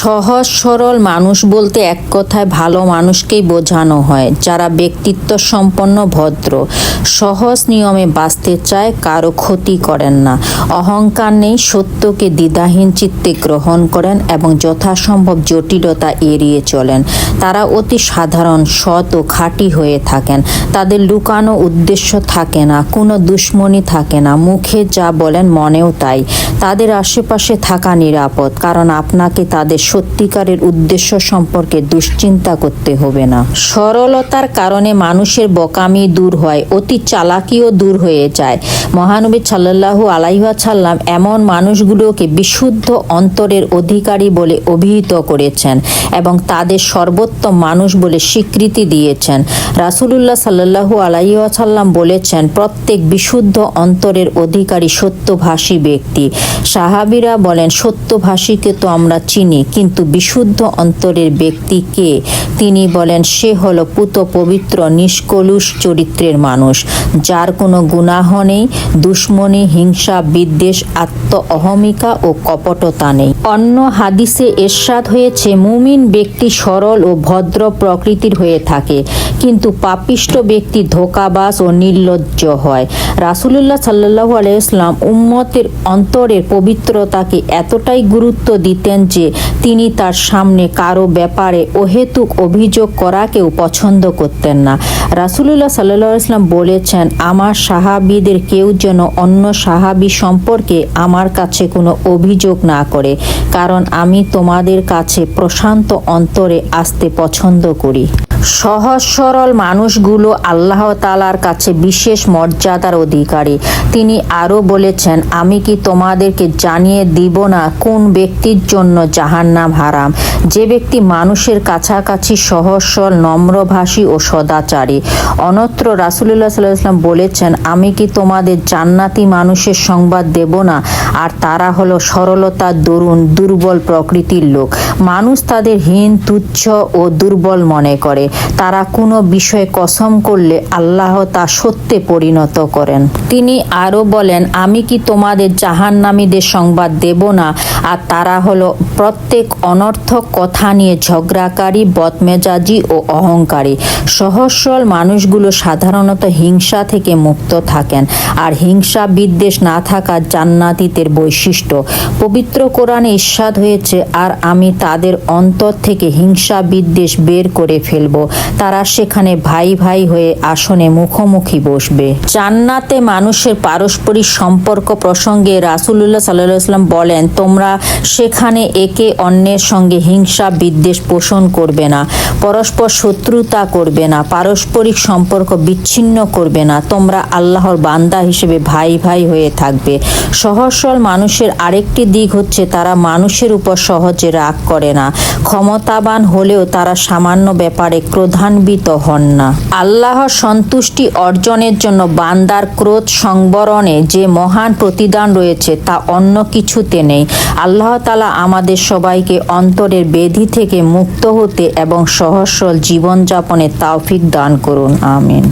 সহজ, সরল মানুষ বলতে এক কথায় ভালো মানুষকেই বোঝানো হয়, যারা ব্যক্তিত্ব সম্পন্ন ভদ্র। সহজ নিয়মে বাঁচতে চায়, কারও ক্ষতি করেন না। অহংকার নেই, সত্যকে দ্বিধাহীন চিত্তে গ্রহণ করেন এবং যথাসম্ভব জটিলতা এড়িয়ে চলেন। তারা অতি সাধারণ, সৎ ও খাঁটি হয়ে থাকেন। তাদের লুকানো উদ্দেশ্য থাকে না, কোনো দুশ্মনী থাকে না। মুখে যা বলেন মনেও তাই। তাদের আশেপাশে থাকা নিরাপদ, কারণ আপনাকে তাদের সত্যিকারের উদ্দেশ্য সম্পর্কে দুশ্চিন্তা করতে হবে না। সরলতার কারণে মানুষের বকামি দূর হয়, অতি চালাকিও দূর হয়ে যায়। মহানবী সাল্লাল্লাহু আলাইহাসাল্লাম এমন মানুষগুলোকে বিশুদ্ধ অন্তরের অধিকারী বলে অভিহিত করেছেন এবং তাদের সর্বোত্তম মানুষ বলে স্বীকৃতি দিয়েছেন। রাসূলুল্লাহ সাল্লাল্লাহু আলাইহাসাল্লাম বলেছেন, প্রত্যেক বিশুদ্ধ অন্তরের অধিকারী সত্যভাষী ব্যক্তি। সাহাবিরা বলেন, সত্যভাষীকে তো আমরা চিনি কিন্তু বিশুদ্ধ অন্তরের ব্যক্তি কে তিনি বলেন, সে হলো পুত পবিত্র, নিষ্কলুষ চরিত্রের মানুষ। যার কোনো গুনাহ নেই, দুশ্মনী, হিংসা, বিদ্বেষ আত্ম অহমিকা ও কপটতা নেই। অন্য হাদিসে এরশাদ হয়েছে, মুমিন ব্যক্তি সরল ও ভদ্র প্রকৃতির হয়ে থাকে, কিন্তু পাপিষ্ট ব্যক্তি ধোকাবাস ও নির্লজ্জ হয়। রাসুলুল্লাহ সাল্লাহ আলাইসলাম উম্মতের অন্তরের পবিত্রতাকে এতটাই গুরুত্ব দিতেন যে, তিনি তার সামনে কারও ব্যাপারে অহেতুক অভিযোগ করাকেও পছন্দ করতেন না। রাসুলুল্লাহ সাল্লাহ ইসলাম বলেছেন, আমার সাহাবিদের কেউ যেন অন্য সাহাবি সম্পর্কে আমার কাছে কোনো অভিযোগ না করে, কারণ আমি তোমাদের কাছে প্রশান্ত অন্তরে আসতে পছন্দ করি। সহজ সরল মানুষগুলো আল্লাহ তালার কাছে বিশেষ মর্যাদার অধিকারী। তিনি আরও বলেছেন, আমি কি তোমাদেরকে জানিয়ে দিব না কোন ব্যক্তির জন্য জাহান্নাম হারাম? যে ব্যক্তি মানুষের কাছাকাছি সহজ, সরল, নম্রভাষী ও সদাচারী। অনত্র রাসুলুল্লাহ সাল্লাম বলেছেন, আমি কি তোমাদের জান্নাতি মানুষের সংবাদ দেব না? আর তারা হলো সরলতার দরুন, দুর্বল প্রকৃতির লোক। মানুষ তাদের হীন, তুচ্ছ ও দুর্বল মনে করে। তারা কোনো বিষয়ে কসম করলে আল্লাহ তা সত্যে পরিণত করেন। তিনি আরও বলেন, আমি কি তোমাদের জাহান্নামীদের সংবাদ দেব না? আর তারা হলো প্রত্যেক অনর্থক কথা নিয়ে ঝগড়াকারী, বদমেজাজি ও অহংকারী। সহজ সরল মানুষগুলো সাধারণত হিংসা থেকে মুক্ত থাকেন। আর হিংসা বিদ্বেষ না থাকা জান্নাতীদের বৈশিষ্ট্য। পবিত্র কোরআনে ইস্বাদ হয়েছে, আর আমি তাদের অন্তর থেকে হিংসা বিদ্বেষ বের করে ফেলব। তারা সেখানে ভাই ভাই হয়ে আসনে মুখোমুখি বসবে। জান্নাতে মানুষের পারস্পরিক সম্পর্ক প্রসঙ্গে রাসুলুল্লাহ সাল্লাম বলেন, তোমরা সেখানে একে অন্যের সঙ্গে হিংসা, বিদ্বেষ পোষণ করবে না, পরস্পর শত্রুতা করবে না, পারস্পরিক সম্পর্ক বিচ্ছিন্ন করবে না, তোমরা আল্লাহর বান্দা হিসেবে ভাই ভাই হয়ে থাকবে। সহজ সরল মানুষের আরেকটি দিক হচ্ছে তারা মানুষের উপর সহজে রাগ করে না, ক্ষমতাবান হলেও তারা সামান্য ব্যাপারে ক্রোধান্বিত হন না। আল্লাহর সন্তুষ্টি অর্জনের জন্য বান্দার ক্রোধ সংবরণে যে মহান প্রতিদান রয়েছে তা অন্য কিছুতে নেই। আল্লাহ তালা আমাদের সবাইকে অন্তরের বেধি থেকে মুক্ত হতে এবং সহজ জীবনযাপনে তাওফিক দান করুন আমিন।